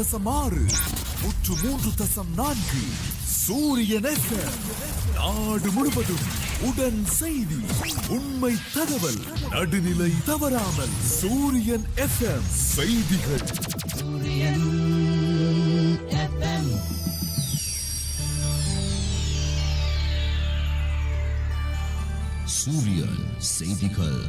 தசம் ஆறு முற்று மூன்று தசம் நான்கு. சூரியன். நாடு முழுவதும் உடன் செய்தி உண்மை தகவல் நடுநிலை தவறாமல் சூரியன் எஃப்எம் செய்திகள். சூரியன் செய்திகள்.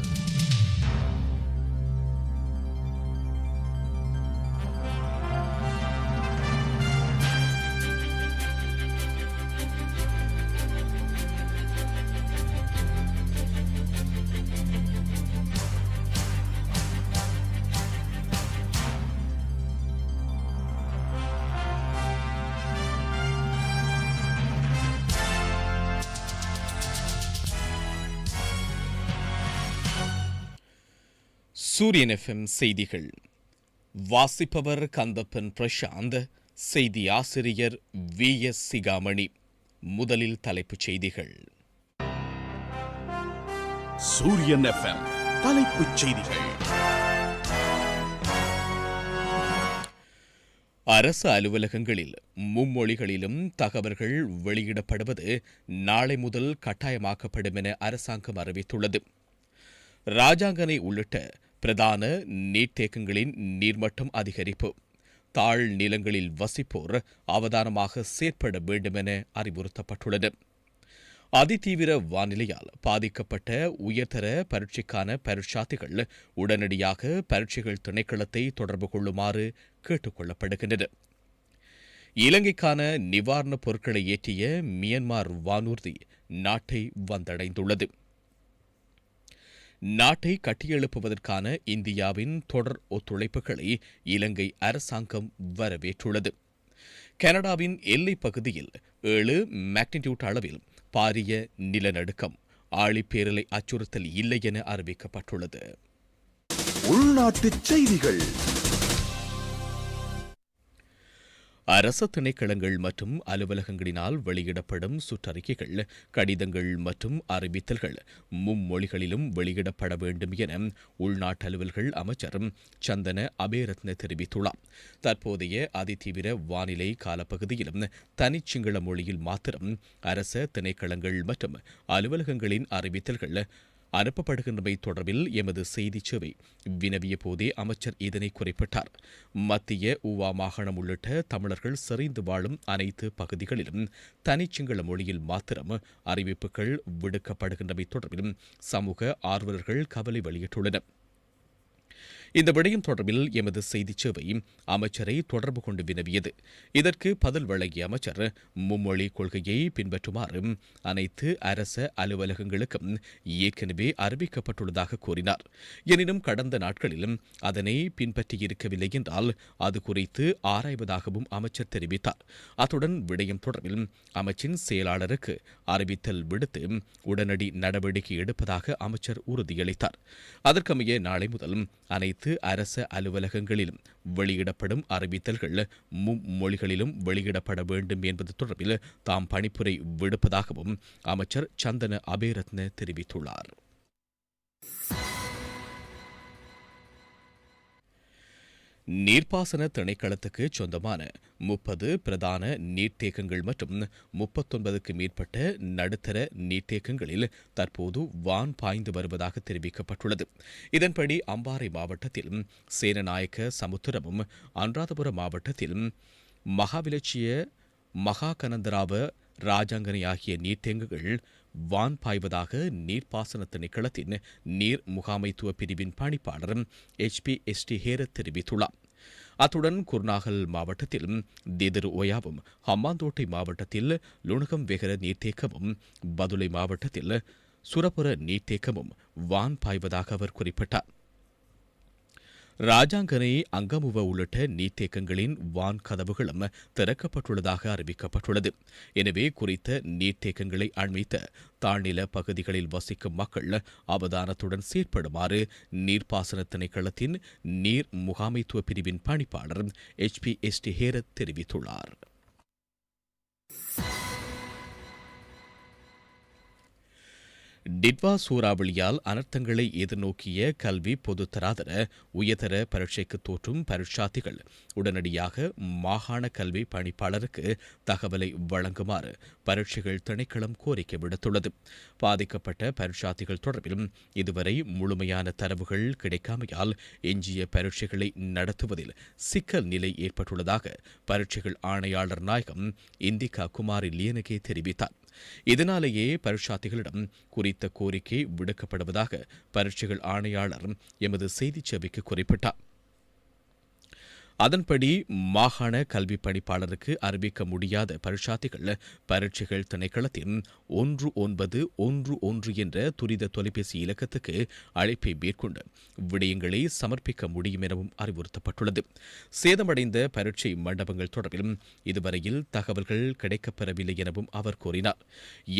சூரியன் எஃப்எம் செய்திகள். வாசிப்பவர் கந்தப்பன் பிரசாந்த் செய்தி ஆசிரியர் வி எஸ் சிகாமணி. முதலில் தலைப்புச் செய்திகள். சூரியன் எஃப்எம் தலைப்புச் செய்திகள். அரசு அலுவலகங்களில் மும்மொழிகளிலும் தகவல்கள் வெளியிடப்படுவது நாளை முதல் கட்டாயமாக்கப்படும் என அரசாங்கம் அறிவித்துள்ளது. ராஜாங்கனை உள்ளிட்ட பிரதான நீர்த்தேக்கங்களின் நீர்மட்டம் அதிகரிப்பு. தாழ் நிலங்களில் வசிப்போர் அவதானமாக செயற்பட வேண்டும் என அறிவுறுத்தப்பட்டுள்ளது. அதிதீவிர வானிலையால் பாதிக்கப்பட்ட உயர்தர பரீட்சைக்கான பரீட்சார்த்திகள் உடனடியாக பரீட்சைகள் திணைக்களத்தை தொடர்பு கொள்ளுமாறு கேட்டுக் கொள்ளப்படுகின்றன இலங்கைக்கான நிவாரணப் பொருட்களை ஏற்றிய மியன்மார் வானூர்தி நாட்டை வந்தடைந்துள்ளது. நாட்டை கட்டியெழுப்புவதற்கான இந்தியாவின் தொடர் ஒத்துழைப்புகளை இலங்கை அரசாங்கம் வரவேற்றுள்ளது. கனடாவின் எல்லைப் பகுதியில் ஏழு மேக்னிடியூட் அளவில் பாரிய நிலநடுக்கம் ஆழிப்பேரலை அச்சுறுத்தல் இல்லை என அறிவிக்கப்பட்டுள்ளது. உள்நாட்டுச் செய்திகள். அரச திணைக்களங்கள் மற்றும் அலுவலகங்களினால் வெளியிடப்படும் சுற்றறிக்கைகள் கடிதங்கள் மற்றும் அறிவித்தல்கள் மும்மொழிகளிலும் வெளியிடப்பட வேண்டும் என உள்நாட்டு அலுவல்கள் அமைச்சர் சந்தன அபேரத்ன தெரிவித்துள்ளார். தற்போதைய அதிதீவிர வானிலை காலப்பகுதியிலும் தனிச்சிங்கள மொழியில் மாத்திரம் அரச திணைக்களங்கள் மற்றும் அலுவலகங்களின் அறிவித்தல்கள் அனுப்பப்படுகின்றமை தொடர்பில் எமது செய்திச் சேவை வினவிய போதே அமைச்சர் இதனை குறிப்பிட்டார். மத்திய ஊவா மாகாணம் உள்ளிட்ட தமிழர்கள் செறிந்து வாழும் அனைத்து பகுதிகளிலும் தனிச்சிங்கள மொழியில் மாத்திரம் அறிவிப்புகள் விடுக்கப்படுகின்றமை தொடர்பிலும் சமூக ஆர்வலர்கள் கவலை வெளியிட்டுள்ளனர். இந்த விடயம் தொடர்பில் எமது செய்திச் சேவை அமைச்சரை தொடர்பு கொண்டு வினவியது. இதற்கு பதில் வழங்கிய அமைச்சர் மும்மொழி கொள்கையை பின்பற்றுமாறு அனைத்து அரச அலுவலகங்களுக்கும் ஏற்கனவே அறிவிக்கப்பட்டுள்ளதாக கூறினார். எனினும் கடந்த நாட்களிலும் அதனை பின்பற்றியிருக்கவில்லை என்றால் அது குறித்து ஆராய்வதாகவும் அமைச்சர் தெரிவித்தார். அத்துடன் விடயம் தொடர்பில் அமைச்சின் செயலாளருக்கு அறிவித்தல் விடுத்து உடனடி நடவடிக்கை எடுப்பதாக அமைச்சர் உறுதியளித்தார். அதற்கமைய நாளை முதல் அனைத்து அரச அலுவலகங்களிலும் வெளியிடப்படும் அறிவித்தல்கள் மும்மொழிகளிலும் வெளியிடப்பட வேண்டும் என்பது தொடர்பில் தாம் பணிப்புரை விடுப்பதாகவும் அமைச்சர் சந்தன அபேரத்ன தெரிவித்துள்ளார். நீர்ப்பாசன திணைக்களத்துக்கு சொந்தமான முப்பது பிரதான நீர்த்தேக்கங்கள் மற்றும் முப்பத்தொன்பதுக்கு மேற்பட்ட நடுத்தர நீர்த்தேக்கங்களில் தற்போது வான் பாய்ந்து வருவதாக தெரிவிக்கப்பட்டுள்ளது. இதன்படி அம்பாறை மாவட்டத்தில் சேனநாயக்க சமுத்திரமும் அனுராதபுரம் மாவட்டத்தில் மகாவிலட்சிய மகாகனந்தராவ ராஜாங்கனை ஆகிய நீர்த்தேங்குகள் வான் பாய்வதாக நீர்ப்பாசன திணைக்களத்தின் நீர் முகாமைத்துவ பிரிவின் பணிப்பாளர் எஸ் டி ஹேரத் தெரிவித்துள்ளார். அத்துடன் குர்நாகல் மாவட்டத்தில் திதிர் ஓயாவும் ஹம்மாந்தோட்டை மாவட்டத்தில் லுணகம் வெகர நீர்த்தேக்கமும் பதுளை மாவட்டத்தில் சுரபுர நீர்த்தேக்கமும் வான் பாய்வதாக அவர் குறிப்பிட்டார். ராஜாங்கனை அங்கமுவ உள்ளிட்ட நீர்த்தேக்கங்களின் வான் கதவுகளும் திறக்கப்பட்டுள்ளதாக அறிவிக்கப்பட்டுள்ளது. எனவே குறித்த நீர்த்தேக்கங்களை அண்மித்த தாழ்நில பகுதிகளில் வசிக்கும் மக்கள் அவதானத்துடன் செயற்படுமாறு நீர்ப்பாசன திணைக்களத்தின் நீர் முகாமைத்துவ பிரிவின் பணிப்பாளர் H P S D Herath தெரிவித்துள்ளார். டிட்வா சூறாவளியால் அனர்த்தங்களை எதிர்நோக்கிய கல்வி பொதுத்தராதர உயர்தர பரீட்சைக்கு தோற்றும் பரீட்சார்த்திகள் உடனடியாக மாகாண கல்வி பணிப்பாளருக்கு தகவலை வழங்குமாறு பரீட்சைகள் திணைக்களம் கோரிக்கை விடுத்துள்ளது. பாதிக்கப்பட்ட பரீட்சார்த்திகள் தொடர்பிலும் இதுவரை முழுமையான தரவுகள் கிடைக்காமையால் எஞ்சிய பரீட்சைகளை நடத்துவதில் சிக்கல் நிலை ஏற்பட்டுள்ளதாக பரீட்சைகள் ஆணையாளர் நாயகம் இந்திகா குமாரி லியனகே தெரிவித்தார். இதனாலேயே பரீட்சார்த்திகளிடம் குறித்த கோரிக்கை விடுக்கப்படுவதாக பரீட்சைகள் ஆணையாளர் எமது செய்திச் சேவைக்கு குறிப்பிட்டார். அதன்படி மாகாண கல்வி பணிப்பாளருக்கு அறிவிக்க முடியாத பரீட்சார்த்திகள் பரீட்சைகள் திணைக்களத்தின் ஒன்று ஒன்பது ஒன்று ஒன்று என்ற துரித தொலைபேசி இலக்கத்துக்கு அழைப்பை மேற்கொண்டு விடயங்களை சமர்ப்பிக்க முடியும் எனவும் அறிவுறுத்தப்பட்டுள்ளது. சேதமடைந்த பரீட்சை மண்டபங்கள் தொடர்பிலும் இதுவரையில் தகவல்கள் கிடைக்கப்பெறவில்லை எனவும் அவர் கூறினார்.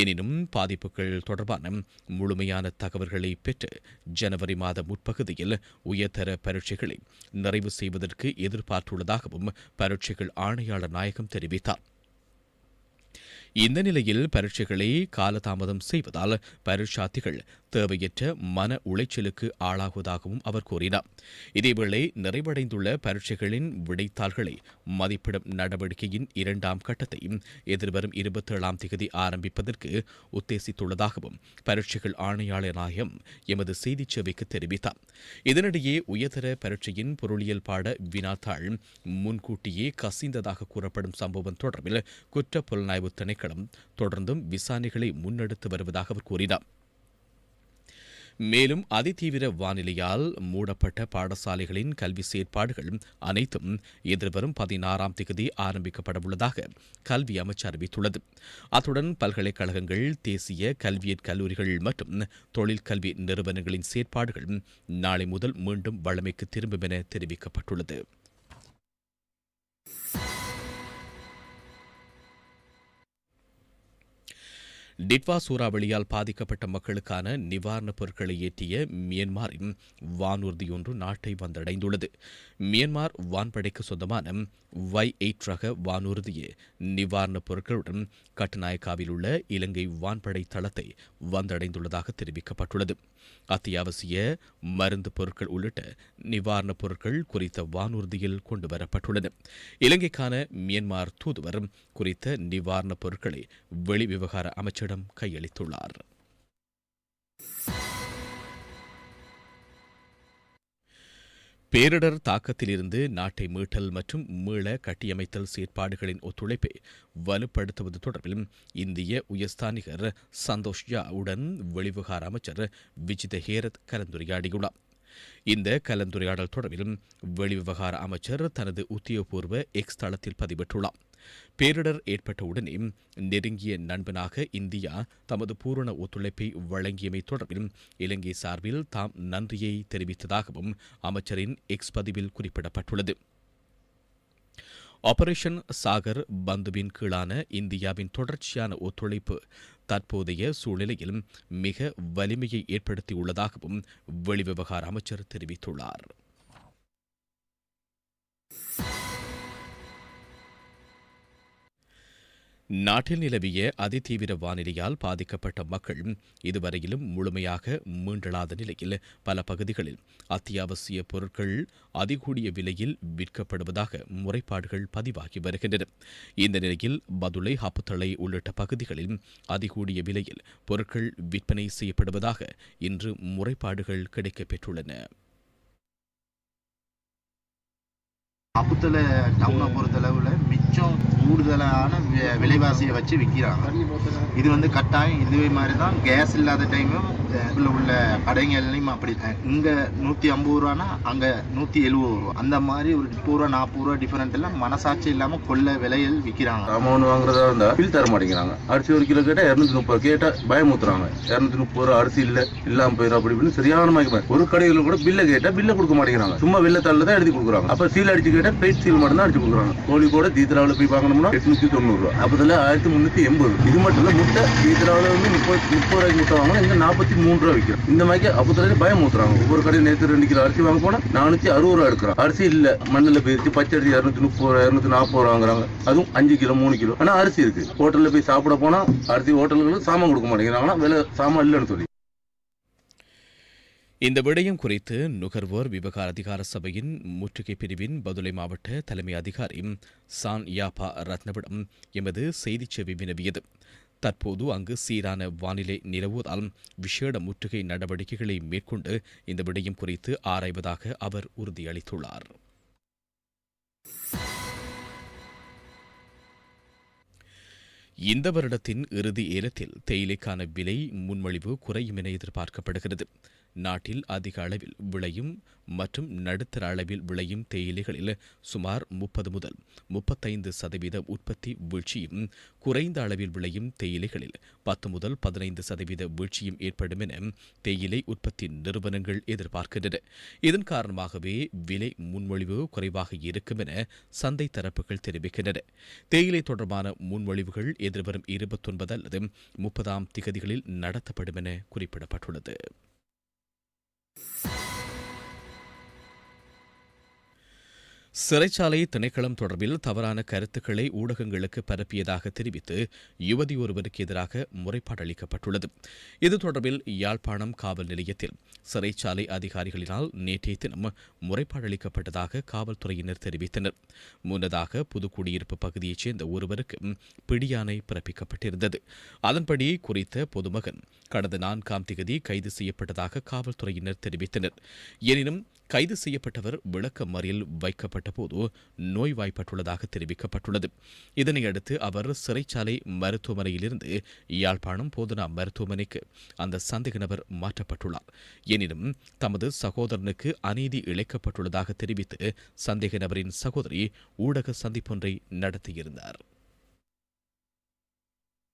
எனினும் பாதிப்புகள் தொடர்பான முழுமையான தகவல்களை பெற்று ஜனவரி மாத முற்பகுதியில் உயர்தர பரீட்சைகளை நிறைவு செய்வதற்கு எதிர்ப்பு எதிர்பார்த்துள்ளதாகவும் பரீட்சைகள் ஆணையாளர் நாயகம் தெரிவித்தார். இந்த நிலையில் பரீட்சைகளை காலதாமதம் செய்வதால் பரீட்சார்த்திகள் தேவையற்ற மன உளைச்சலுக்கு ஆளாகுவதாகவும் அவர் கூறினார். இதேவேளை நிறைவடைந்துள்ள பரீட்சைகளின் விடைத்தாள்களை மதிப்பிடும் நடவடிக்கையின் இரண்டாம் கட்டத்தை எதிர்வரும் இருபத்தேழாம் தேதி ஆரம்பிப்பதற்கு உத்தேசித்துள்ளதாகவும் பரீட்சைகள் ஆணையாளர் நாயகம் எமது செய்திச் சேவைக்கு தெரிவித்தார். இதனிடையே உயர்தர பரீட்சையின் பொருளியல் பாட வினாத்தாள் முன்கூட்டியே கசிந்ததாக கூறப்படும் சம்பவம் தொடர்பில் குற்ற புலனாய்வு திணைக்களம் தொடர்ந்தும் விசாரணைகளை முன்னெடுத்து வருவதாக அவர் கூறினார். மேலும் அதிதீவிர வானிலையால் மூடப்பட்ட பாடசாலைகளின் கல்வி செயற்பாடுகள் அனைத்தும் எதிர்வரும் பதினாறாம் தேதி ஆரம்பிக்கப்படவுள்ளதாக கல்வி அமைச்சர் அறிவித்துள்ளது. அத்துடன் பல்கலைக்கழகங்கள் தேசிய கல்வியற் கல்லூரிகள் மற்றும் தொழிற்கல்வி நிறுவனங்களின் செயற்பாடுகள் நாளை முதல் மீண்டும் வழமைக்கு திரும்பும் என தெரிவிக்கப்பட்டுள்ளது. டிட்வா சூறாவளியால் பாதிக்கப்பட்ட மக்களுக்கான நிவாரணப் பொருட்களை ஏற்றிய மியன்மாரின் வானூர்தி ஒன்று நாட்டை வந்தடைந்துள்ளது. மியன்மார் வான்படைக்கு சொந்தமான வை எயிட் ரக வானூர்தியே நிவாரணப் பொருட்களுடன் கட்டுநாயக்காவில் உள்ள இலங்கை வான்படை தளத்தை வந்தடைந்துள்ளதாக தெரிவிக்கப்பட்டுள்ளது. அத்தியாவசிய மருந்து பொருட்கள் உள்ளிட்ட நிவாரணப் பொருட்கள் குறித்த வானூர்தியில் கொண்டுவரப்பட்டுள்ளன இலங்கைக்கான மியன்மார் தூதுவர் குறித்த நிவாரணப் பொருட்களை வெளிவிவகார அமைச்சர் அவரிடம் கையளித்துள்ளார். பேரிடர் தாக்கத்திலிருந்து நாட்டை மீட்டல் மற்றும் மீள கட்டியமைத்தல் செயற்பாடுகளின் ஒத்துழைப்பை வலுப்படுத்துவது தொடர்பிலும் இந்திய உயர்ஸ்தானிகர் சந்தோஷ் ஜா உடன் வெளிவிவகார அமைச்சர் விஜித ஹேரத் கலந்துரையாடியுள்ளார். இந்த கலந்துரையாடல் தொடர்பிலும் வெளிவிவகார அமைச்சர் தனது உத்தியோகபூர்வ எக்ஸ் தளத்தில் பதிவிட்டுள்ளார். பேரிடர் ஏற்பட்ட உடனே நெருங்கிய நண்பனாக இந்தியா தமது பூரண ஒத்துழைப்பை வழங்கியமை தொடர்பில் இலங்கை சார்பில் தாம் நன்றியை தெரிவித்ததாகவும் அமைச்சரின் எக்ஸ் பதிவில் குறிப்பிடப்பட்டுள்ளது. ஆபரேஷன் சாகர் பந்துவின் கீழான இந்தியாவின் தொடர்ச்சியான ஒத்துழைப்பு தற்போதைய சூழ்நிலையில் மிக வலிமையை ஏற்படுத்தியுள்ளதாகவும் வெளிவிவகார அமைச்சர் தெரிவித்துள்ளார். நாட்டில் நிலவிய அதிதீவிர வானிலையால் பாதிக்கப்பட்ட மக்கள் இதுவரையிலும் முழுமையாக மீண்டலாத நிலையில் பல பகுதிகளில் அத்தியாவசிய பொருட்கள் அதிகூடிய விலையில் விற்கப்படுவதாக முறைப்பாடுகள் பதிவாகி வருகின்றன. இந்த நிலையில் பதுளை ஹப்புத்தளை உள்ளிட்ட பகுதிகளில் அதிகூடிய விலையில் பொருட்கள் விற்பனை செய்யப்படுவதாக இன்று முறைப்பாடுகள் கிடைக்கப்பெற்றுள்ளன. அப்புத்தல டவுனை பொறுத்தளவில் மிச்சம் கூடுதலான விலைவாசியை வச்சு விற்கிறாங்க இது வந்து கட்டாயம். இதுவே மாதிரி தான் கேஸ் இல்லாத டைமும் உள்ள உள்ள கடைகள்லையும் அப்படி தான் இங்கே நூற்றி ஐம்பது ரூபானா அங்கே நூற்றி எழுபது ரூபா. அந்த மாதிரி ஒரு முப்பது ரூபா நாற்பது ரூபா டிஃபரெண்ட் எல்லாம் மனசாட்சி இல்லாமல் கொள்ள விலையில் விற்கிறாங்க அமௌண்ட் வாங்குறதா இருந்தா பில் தர மாட்டேங்கிறாங்க. அரிசி ஒரு கிலோ கேட்டா இருநூத்தி முப்பது கேட்டா பயமுத்துறாங்க இருநூத்தி முப்பது ரூபா அரிசி இல்ல இல்லாம போயிடும் அப்படி இப்படின்னு சரியான மாதிரி ஒரு கடையில கூட பில்ல கேட்டா பில்ல கொடுக்க மாட்டேங்கிறாங்க. சும்மா வெள்ள தாளில் தான் எழுதி கொடுக்குறாங்க. அப்ப சீல் அடிச்சு விட பிளேட் சீல் மட்டும் தான் அடிச்சு கொடுக்குறாங்க. கோழி கூட தீத்ராவில் போய் பார்க்கணும்னா எட்நூத்தி தொண்ணூறுரூவா ரூபா. ஆயிரத்தி முந்நூற்றி எண்பது. இது மட்டும் இல்ல முட்டை தீத்ராவில் வந்து முப்பது முப்பது ரூபாய்க்கு முட்டை வாங்கணும் இங்க நாற்பத்தி மூணு ரூபா விற்கிறோம் இந்த மாதிரி அப்பத்துல பயம் ஊத்துறாங்க? ஒவ்வொரு கடையில் நேற்று ரெண்டு கிலோ அரிசி வாங்க போனா நானூத்தி அறுபது ரூபா எடுக்கிறோம் அரிசி இல்ல மண்ணில் போயிருச்சு பச்சை அரிசி இரநூத்தி முப்பது ரூபா இரநூத்தி நாற்பது ரூபா வாங்குறாங்க. அதுவும் அஞ்சு கிலோ மூணு கிலோ. ஆனா அரிசி இருக்கு. ஹோட்டல்ல போய் சாப்பிட போனா அரிசி ஹோட்டல்களுக்கு சாமான் கொடுக்க மாட்டேங்கிறாங்கன்னா விலை சாமான் இல்லைன்னு சொல்லி. இந்த விடயம் குறித்து நுகர்வோர் விவகார அதிகார சபையின் முற்றுகை பிரிவின் பதுளை மாவட்ட தலைமை அதிகாரி சான் யாபா ரத்னவிடம் எமது செய்திச் சேவை வினவியது. தற்போது அங்கு சீரான வானிலை நிலவுவதால் விசேட முற்றுகை நடவடிக்கைகளை மேற்கொண்டு இந்த விடயம் குறித்து ஆராய்வதாக அவர் உறுதியளித்துள்ளார். இந்த வருடத்தின் இறுதி ஏலத்தில் தேயிலைக்கான விலை முன்மொழிவு குறையும் என எதிர்பார்க்கப்படுகிறது. நாட்டில் அதிக அளவில் விளையும் மற்றும் நடுத்தர அளவில் விளையும் தேயிலைகளில் சுமார் முப்பது முதல் முப்பத்தைந்து சதவீத உற்பத்தி வீழ்ச்சியும் குறைந்த அளவில் விளையும் தேயிலைகளில் பத்து முதல் பதினைந்து சதவீத வீழ்ச்சியும் ஏற்படும் என தேயிலை உற்பத்தி நிறுவனங்கள் எதிர்பார்க்கின்றன. இதன் காரணமாகவே விலை முன்மொழிவு குறைவாக இருக்கும் என சந்தை தரப்புகள் தெரிவிக்கின்றன. தேயிலை தொடர்பான முன்மொழிவுகள் எதிர்வரும் இருபத்தொன்பது அல்லது முப்பதாம் திகதிகளில் நடத்தப்படும் என குறிப்பிடப்பட்டுள்ளது. Thank you. சிறைச்சாலை திணைக்களம் தொடர்பில் தவறான கருத்துக்களை ஊடகங்களுக்கு பரப்பியதாக தெரிவித்து யுவதி ஒருவருக்கு எதிராக முறைப்பாடு அளிக்கப்பட்டுள்ளது. இது தொடர்பில் யாழ்ப்பாணம் காவல் நிலையத்தில் சிறைச்சாலை அதிகாரிகளினால் நேற்றைய தினம் முறைப்பாடு அளிக்கப்பட்டதாக காவல்துறையினர் தெரிவித்தனர். முன்னதாக புதுக்குடியிருப்பு பகுதியைச் சேர்ந்த ஒருவருக்கு பிடியானை பிறப்பிக்கப்பட்டிருந்தது. அதன்படி குறித்த பொதுமகன் கடந்த நான்காம் திகதி கைது செய்யப்பட்டதாக காவல்துறையினர் தெரிவித்தனர். எனினும் கைது செய்யப்பட்டவர் விளக்க மறியல் வைக்கப்பட்டபோது நோய்வாய்ப்பட்டுள்ளதாக தெரிவிக்கப்பட்டுள்ளது. இதனையடுத்து அவர் சிறைச்சாலை மருத்துவமனையிலிருந்து யாழ்ப்பாணம் போதனா மருத்துவமனைக்கு அந்த சந்தேக நபர் மாற்றப்பட்டுள்ளார். எனினும் தமது சகோதரனுக்கு அநீதி இழைக்கப்பட்டுள்ளதாக தெரிவித்து சந்தேக நபரின் சகோதரி ஊடக சந்திப்பொன்றை நடத்தியிருந்தார்.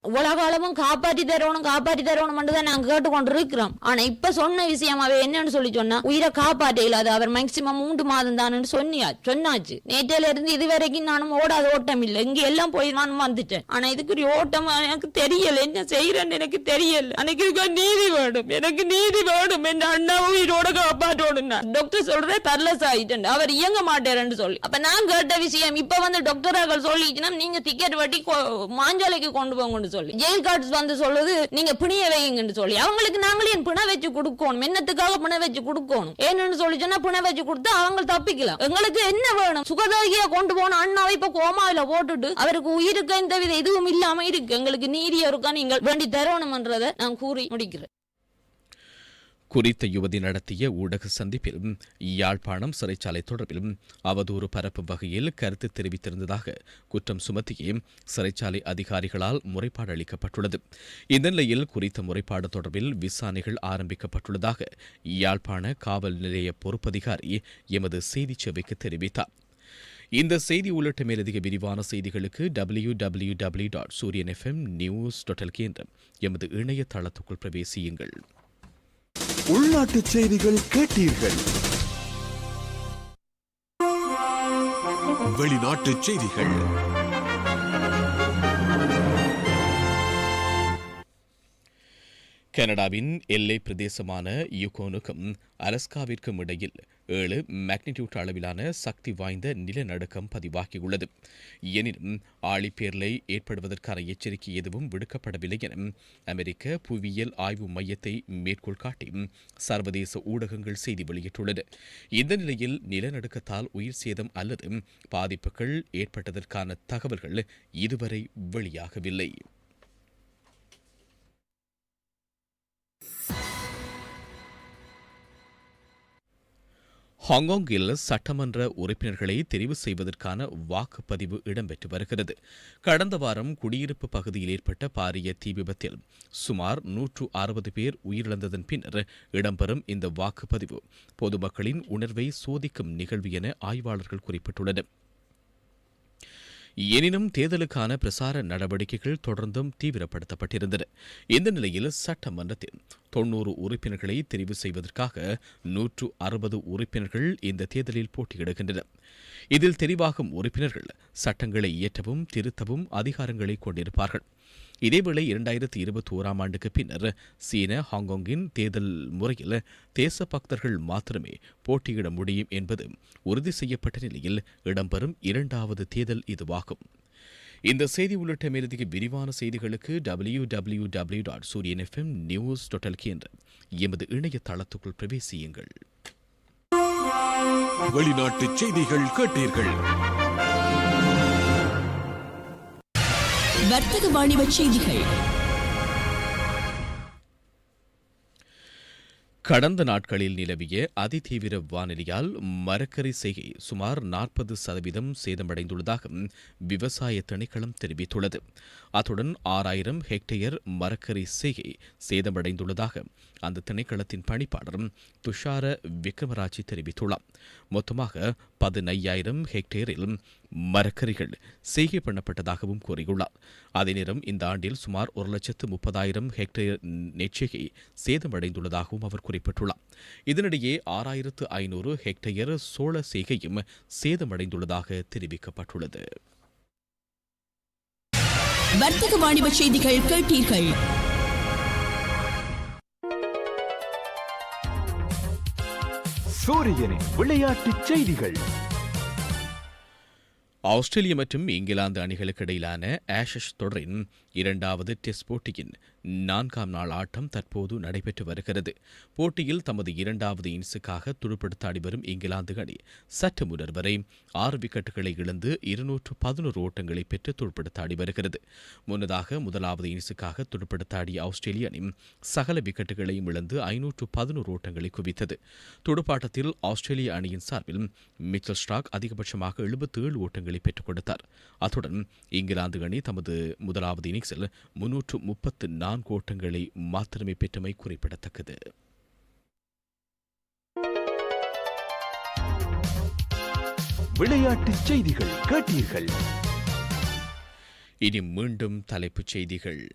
உலக அளவும் காப்பாற்றி தரணும் காப்பாற்றி தரணும் தான் நாங்க கேட்டு கொண்டு இருக்கிறோம் ஆனா இப்ப சொன்ன விஷயம் அவ என்னன்னு சொல்லி சொன்னா உயிரை காப்பாற்ற இல்லாத அவர் மேக்சிமம் மூன்று மாதம் தானு சொன்னியா சொன்னாச்சு. நேற்றையில இருந்து இது வரைக்கும் நானும் ஓடாத ஓட்டம் இல்லை. இங்க எல்லாம் போய் நானும் வந்துட்டேன். ஆனா இதுக்கு ஓட்டம் எனக்கு தெரியல. என்ன செய்யறேன்னு எனக்கு தெரியல. எனக்கு இருக்க நீதி வேணும் எனக்கு நீதி வேணும் என் அண்ணா உயிரோட காப்பாற்றணும் டாக்டர் சொல்றேன் பர்லஸ் ஆயிட்டேன். அவர் இயங்க மாட்டேன்னு சொல்லி. அப்ப நான் கேட்ட விஷயம் இப்ப வந்து டாக்டராக சொல்லிச்சுன்னா நீங்க டிக்கெட் வெட்டி கொ- மாஞ்சாலைக்கு கொண்டு வைங்கன்னு சொல்லி. ஜெயில் கார்ட்ஸ் வந்து சொல்லுது நீங்க பிணிய வைங்கன்னு சொல்லி. அவங்களுக்கு நாங்களே என் பிணை வச்சு கொடுக்கணும். என்னத்துக்காக பிணை வச்சு கொடுக்கணும்? ஏன்னு சொல்லி சொன்னா பிணை வச்சு கொடுத்து அவங்க தப்பிக்கலாம். எங்களுக்கு என்ன வேணும்? சுகதாகியா கொண்டு போன அண்ணாவை இப்ப கோமாவில போட்டுட்டு அவருக்கு உயிருக்கு எந்த வித இதுவும் இல்லாம இருக்கு. எங்களுக்கு நீதி இருக்கா நீங்கள் வேண்டி தரணும்ன்றதை நான் கூறி முடிக்கிறேன். குறித்த யுவதி நடத்திய ஊடக சந்திப்பில் யாழ்ப்பாணம் சிறைச்சாலை தொடர்பில் அவதூறு பரப்பும் வகையில் கருத்து தெரிவித்திருந்ததாக குற்றம் சுமத்தியே சிறைச்சாலை அதிகாரிகளால் முறைப்பாடு அளிக்கப்பட்டுள்ளது. இந்த நிலையில் குறித்த முறைப்பாடு தொடர்பில் விசாரணைகள் ஆரம்பிக்கப்பட்டுள்ளதாக யாழ்ப்பாண காவல் நிலைய பொறுப்பதிகாரி எமது செய்திச் சேவைக்கு தெரிவித்தார். இந்த செய்தி உள்ளிட்ட மேலதிக விரிவான செய்திகளுக்கு W W W dot Sooriyan FM news dot என்ற எமது இணையதளத்துக்குள் பிரவேசியுங்கள். உள்நாட்டு செய்திகள் கேட்டீர்கள். வெளிநாட்டு செய்திகள். கனடாவின் எல்லை பிரதேசமான யுகோனுக்கும் அலஸ்காவிற்கும் இடையில் ஏழு மேக்னிடியூட் அளவிலான சக்தி வாய்ந்த நிலநடுக்கம் பதிவாகியுள்ளது. எனினும் ஆழிப்பேரலை ஏற்படுவதற்கான எச்சரிக்கை எதுவும் விடுக்கப்படவில்லை என அமெரிக்க புவியியல் ஆய்வு மையத்தை மேற்கோள் காட்டி சர்வதேச ஊடகங்கள் செய்தி வெளியிட்டுள்ளன இந்த நிலையில் நிலநடுக்கத்தால் உயிர் சேதம் அல்லது பாதிப்புகள் ஏற்பட்டதற்கான தகவல்கள் இதுவரை வெளியாகவில்லை. ஹாங்காங்கில் சட்டமன்ற உறுப்பினர்களை தெரிவு செய்வதற்கான வாக்குப்பதிவு இடம்பெற்று வருகிறது. கடந்த வாரம் குடியிருப்பு பகுதியில் ஏற்பட்ட பாரிய தீ விபத்தில் சுமார் நூற்று அறுபது பேர் உயிரிழந்ததன் பின்னர் இடம்பெறும் இந்த வாக்குப்பதிவு. பொதுமக்களின் உணர்வை சோதிக்கும் நிகழ்வு என ஆய்வாளர்கள் குறிப்பிட்டுள்ளனர். எனினும் தேர்தலுக்கான பிரசார நடவடிக்கைகள் தொடர்ந்தும் தீவிரப்படுத்தப்பட்டிருந்தன. இந்த நிலையில் சட்டமன்றத்தில் தொன்னூறு உறுப்பினர்களை தெரிவு செய்வதற்காக நூற்று அறுபது உறுப்பினர்கள் இந்த தேர்தலில் போட்டியிடுகின்றனர். இதில் தெரிவாகும் உறுப்பினர்கள் சட்டங்களை இயற்றவும் திருத்தவும் அதிகாரங்களை கொண்டிருப்பார்கள். இதேவேளை இரண்டாயிரத்தி இருபத்தி ஓராம் ஆண்டுக்கு பின்னர் சீன ஹாங்காங்கின் தேர்தல் முறையில் தேச பக்தர்கள் மாத்திரமே போட்டியிட முடியும் என்பது உறுதி செய்யப்பட்ட நிலையில் இடம்பெறும் இரண்டாவது தேர்தல் இதுவாகும். இந்த செய்தி உள்ளிட்ட மேலதிக விரிவான செய்திகளுக்கு W W W dot Sooriyan FM news dot LK என்ற எமது இணையதளத்துக்குள் பிரவேசியுங்கள். வெளிநாட்டு செய்திகள் கேட்டீர்கள். வர்த்தக வாணிப செய்திகள். கடந்த நாட்களில் நிலவிய அதிதீவிர வானிலையால் மரக்கறி செய்கை சுமார் நாற்பது சதவீதம் சேதமடைந்துள்ளதாக விவசாய திணைக்களம் தெரிவித்துள்ளது. அத்துடன் ஆறாயிரம் ஹெக்டேயர் மரக்கறி செய்கை சேதமடைந்துள்ளதாக அந்த திணைக்களத்தின் பணிப்பாளர் துஷார விக்ரமராஜி தெரிவித்துள்ளார். மொத்தமாக பதினையாயிரம் ஹெக்டேரில் மரக்கறிகள் செய்கை பண்ணப்பட்டதாகவும் கூறியுள்ளார். அதே நேரம் இந்த ஆண்டில் சுமார் ஒரு லட்சத்து முப்பதாயிரம் ஹெக்டேர் நெச்சிகை சேதமடைந்துள்ளதாகவும் அவர் குறிப்பிட்டுள்ளார். இதனிடையே ஆறாயிரத்து ஐநூறு ஹெக்டேயர் சோள செய்கையும் சேதமடைந்துள்ளதாக தெரிவிக்கப்பட்டுள்ளது. வர்த்தக வாணிப செய்திகள் கேட்டீர்கள். சூரியனின் விளையாட்டுச் செய்திகள். ஆஸ்திரேலிய மற்றும் இங்கிலாந்து அணிகளுக்கு இடையிலான ஆஷஸ் தொடரின் இரண்டாவது டெஸ்ட் போட்டியின் நான்காம் நாள் ஆட்டம் தற்போது நடைபெற்று வருகிறது. போட்டியில் தமது இரண்டாவது இன்னிங்ஸுக்காக துடுப்படுத்தாடி வரும் இங்கிலாந்து அணி சற்று முன்னர் வரை ஆறு விக்கெட்டுகளை இழந்து இருநூற்று பதினோரு ஓட்டங்களை பெற்று துடுப்படுத்தாடி வருகிறது. முன்னதாக முதலாவது இன்னிங்ஸுக்காக துடுப்படுத்தாடிய ஆஸ்திரேலிய அணி சகல விக்கெட்டுகளையும் இழந்து ஐநூற்று பதினோரு ஓட்டங்களை குவித்தது. துடுப்பாட்டத்தில் ஆஸ்திரேலிய அணியின் சார்பில் மிச்சல் ஸ்டாக் அதிகபட்சமாக எழுபத்தி ஏழு ஓட்டங்களை பெற்றுக் கொடுத்தார். அத்துடன் இங்கிலாந்து அணி தமது முதலாவது இன்னிங்ஸில் முன்னூற்று முப்பத்து நான்கு ஓட்டங்களை மாத்திரமே பெற்றமை குறிப்பிடத்தக்கது. விளையாட்டுச் செய்திகள் கேட்டீர்கள். இனி மீண்டும் தலைப்புச் செய்திகள்.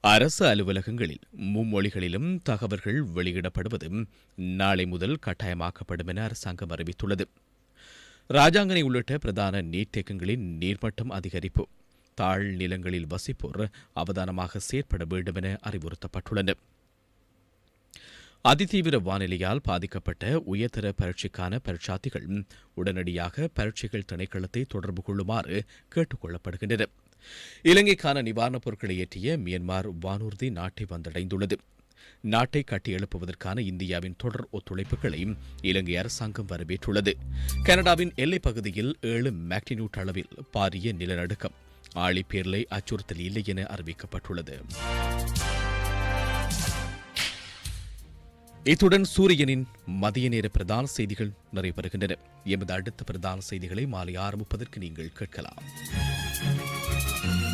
அரசு அலுவலகங்களில் மும்மொழிகளிலும் தகவல்கள் வெளியிடப்படுவது நாளை முதல் கட்டாயமாக்கப்படும் என அரசாங்கம் அறிவித்துள்ளது. ராஜாங்கனை உள்ளிட்ட பிரதான நீர்த்தேக்கங்களின் நீர்மட்டம் அதிகரிப்பு தாழ் நிலங்களில் வசிப்போர் அவதானமாக செயற்பட வேண்டும் என அறிவுறுத்தப்பட்டுள்ளன அதிதீவிர வானிலையால் பாதிக்கப்பட்ட உயர்தர பரீட்சைக்கான பரீட்சார்த்திகள் உடனடியாக பரீட்சைகள் திணைக்களத்தை தொடர்பு கொள்ளுமாறு கேட்டுக் கொள்ளப்படுகின்றனர். இலங்கைக்கான நிவாரணப் பொருட்களை ஏற்றிய மியான்மர் வானூர்தி நாட்டை வந்தடைந்துள்ளது. நாட்டை கட்டியெழுப்புவதற்கான இந்தியாவின் தொடர் ஒத்துழைப்புகளை இலங்கை அரசாங்கம் வரவேற்றுள்ளது. கனடாவின் எல்லைப் பகுதியில் ஏழு மேக்னியூட் அளவில் பாரிய நிலநடுக்கம். ஆழிப்பேரலை அச்சுறுத்தல் இல்லை என அறிவிக்கப்பட்டுள்ளது. இத்துடன் சூரியனின் மதிய நேர பிரதான செய்திகள் நிறைவு எமது அடுத்த பிரதான செய்திகளை மாலை ஆரம்பிப்பதற்கு நீங்கள் கேட்கலாம். Thank you.